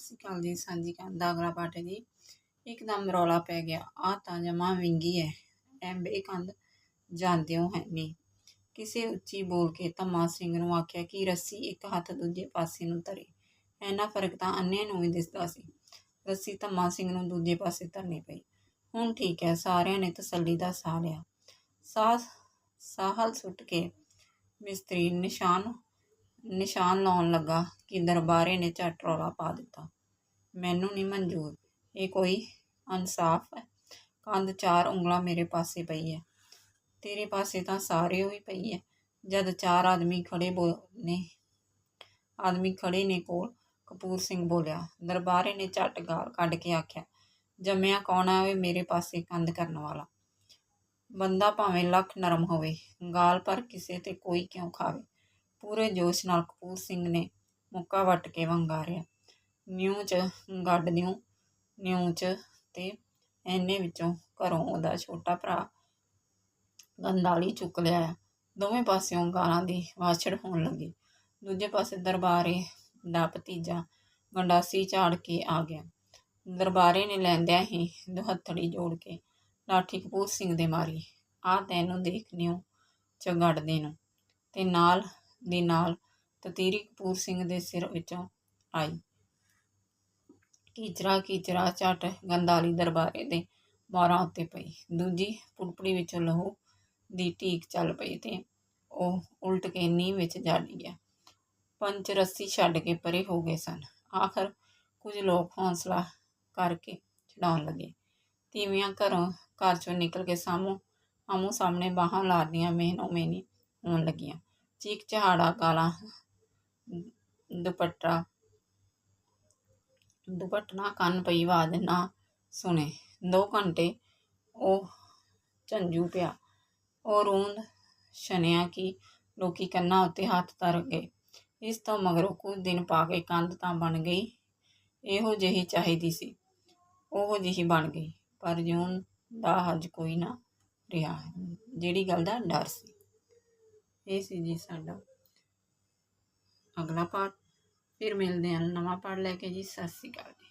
ਸ੍ਰੀ ਅਕਾਲ ਜੀ, ਸਾਂਝੀ ਕੰਧ ਦਾ ਅਗਲਾ ਪਾਠ ਹੈ ਜੀ। ਇੱਕਦਮ ਰੌਲਾ ਪੈ ਗਿਆ। ਆ ਤਾਂ ਜਮਾ ਵਿੰਗੀ ਹੈ। ਐ ਬੇਕੰਦ ਜਾਂਦਿਓ ਹੈ ਨਹੀਂ ਕਿਸੇ ਉੱਚੀ ਬੋਲ ਕੇ ਧੰਮਾ ਸਿੰਘ ਨੂੰ ਆਖਿਆ, ਕਿ ਰੱਸੀ ਇੱਕ ਹੱਥ ਦੂਜੇ ਪਾਸੇ ਨੂੰ ਧਰੇ? ਐਨਾ ਫ਼ਰਕ ਤਾਂ ਅੰਨੇ ਨੂੰ ਵੀ ਦਿਸਦਾ ਸੀ। ਰੱਸੀ ਧੰਮਾ ਸਿੰਘ ਨੂੰ ਦੂਜੇ ਪਾਸੇ ਧਰਨੀ ਪਈ। ਹੁਣ ਠੀਕ ਹੈ, ਸਾਰਿਆਂ ਨੇ ਤਸੱਲੀ ਦਾ ਸਾਹ ਲਿਆ। ਸਾਹ, ਸਾਹਲ ਸੁੱਟ ਕੇ ਮਿਸਤਰੀ ਨਿਸ਼ਾਨ ਨਿਸ਼ਾਨ ਲਾਉਣ ਲੱਗਾ ਕਿ ਦਰਬਾਰੇ ਨੇ ਝੱਟ ਰੌਲਾ ਪਾ ਦਿੱਤਾ। ਮੈਨੂੰ ਨਹੀਂ ਮਨਜ਼ੂਰ। ਇਹ ਕੋਈ ਇਨਸਾਫ ਹੈ। ਕੰਧ ਚਾਰ ਉਂਗਲਾਂ ਮੇਰੇ ਪਾਸੇ ਪਈ ਹੈ। ਤੇਰੇ ਪਾਸੇ ਤਾਂ ਸਾਰੇ ਹੋਈ ਪਈ ਹੈ। ਜਦ ਚਾਰ ਆਦਮੀ ਖੜੇ ਨੇ, ਆਦਮੀ ਖੜੇ ਨੇ ਕੋਲ, ਕਪੂਰ ਸਿੰਘ ਬੋਲਿਆ, ਦਰਬਾਰੇ ਨੇ ਝੱਟ ਗਾਲ ਕੱਢ ਕੇ ਆਖਿਆ, ਜੰਮਿਆ ਕੌਣ ਆਵੇ ਮੇਰੇ ਪਾਸੇ ਕੰਧ ਕਰਨ ਵਾਲਾ? ਬੰਦਾ ਭਾਵੇਂ ਲੱਖ ਨਰਮ ਹੋਵੇ, ਗਾਲ ਪਰ ਕਿਸੇ ਤੇ ਕੋਈ ਕਿਉਂ ਖਾਵੇ? ਪੂਰੇ ਜੋਸ਼ ਨਾਲ ਕਪੂਰ ਸਿੰਘ ਨੇ ਮੁੱਕਾ ਵੱਟ ਕੇ ਵੰਗਾਰਿਆ। ਨਿਊ ਚ ਗੱਡ ਨਿਊ ਨਿਊ ਚ ਤੇ ਐਨੇ ਵਿੱਚੋਂ ਘਰੋਂ ਉਹਦਾ ਛੋਟਾ ਭਰਾ ਗੰਦਾਲੀ ਚੁੱਕ ਲਿਆ ਦੋਵੇਂ ਪਾਸਿਓਂ ਗਾਲਾਂ ਦੀ ਵਾਛੜ ਹੋਣ ਲੱਗੀ। ਦੂਜੇ ਪਾਸੇ ਦਰਬਾਰੇ ਦਾ ਭਤੀਜਾ ਗੰਡਾਸੀ ਝਾੜ ਕੇ ਆ ਗਿਆ। ਦਰਬਾਰੇ ਨੇ ਲੈਂਦਿਆਂ ਹੀ ਦੁਹੱਥੜੀ ਜੋੜ ਕੇ ਲਾਠੀ ਕਪੂਰ ਸਿੰਘ ਦੇ ਮਾਰੀ। ਆ ਤੈਨੂੰ ਦੇਖਣਿਓ ਚਗੜਦੇ ਨੂੰ। ਤੇ ਨਾਲ ਦੇ ਨਾਲ ਤਤੀਰੀ ਕਪੂਰ ਸਿੰਘ ਦੇ ਸਿਰ ਵਿੱਚੋਂ ਆਈ। ਕੀਚਰਾ ਕੀਚਰਾ ਝਟ ਗੰਦਾਲੀ ਦਰਬਾਰੇ ਦੇ ਮਾਰਾਂ ਉੱਤੇ ਪਈ। ਦੂਜੀ ਪੁੜਪੜੀ ਵਿੱਚੋਂ ਲਹੂ ਦੀ ਢੀਕ ਚੱਲ ਪਈ ਤੇ ਉਹ ਉਲਟ ਕੇ ਨੀਂਹ ਵਿੱਚ ਜਾ ਡਿੱਗਿਆ। ਪੰਚ ਰੱਸੀ ਛੱਡ ਕੇ ਪਰੇ ਹੋ ਗਏ ਸਨ। ਆਖਰ ਕੁਝ ਲੋਕ ਹੌਸਲਾ ਕਰਕੇ ਛਡਾਉਣ ਲੱਗੇ। ਤੀਵੀਆਂ ਘਰੋਂ ਘਰ ਚੋਂ ਨਿਕਲ ਕੇ ਸਾਹਮੋ ਆਮੋ ਸਾਹਮਣੇ ਬਾਹਾਂ ਲਾਰਦੀਆਂ ਮੇਨੋ ਮੇਨੀ ਹੋਣ ਲੱਗੀਆਂ। ਚੀਕ ਚਹਾੜਾ ਗਾਲਾਂ ਦੁਪੱਟਾ। ਦੁਪੱਟਣਾ ਕੰਨ ਪਈ ਆਵਾਜ਼ ਨਾ ਸੁਣੇ। ਦੋ ਘੰਟੇ ਉਹ ਝੰਜੂ ਪਿਆ। ਉਹ ਰੋਂਦ ਛਣਿਆ ਕਿ ਲੋਕੀ ਕੰਨਾਂ ਉੱਤੇ ਹੱਥ ਧਰ ਗਏ। ਇਸ ਤੋਂ ਮਗਰੋਂ ਕੁਝ ਦਿਨ ਪਾ ਕੇ ਕੰਧ ਤਾਂ ਬਣ ਗਈ। ਇਹੋ ਜਿਹੀ ਚਾਹੀਦੀ ਸੀ। ਉਹੋ ਜਿਹੀ ਬਣ ਗਈ। ਪਰ ਜਿਉਣ ਦਾ ਹੱਜ ਕੋਈ ਨਾ ਰਿਹਾ। ਜਿਹੜੀ ਗੱਲ ਦਾ ਡਰ ਸੀ। ਇਹ ਸੀ ਜੀ ਸਾਡਾ। ਅਗਲਾ ਪਾਠ, ਫਿਰ ਮਿਲਦੇ ਹਾਂ, ਨਵਾਂ ਪਾਠ ਲੈ ਕੇ ਜੀ, ਸਤਿ ਸ਼੍ਰੀ ਅਕਾਲ ਜੀ।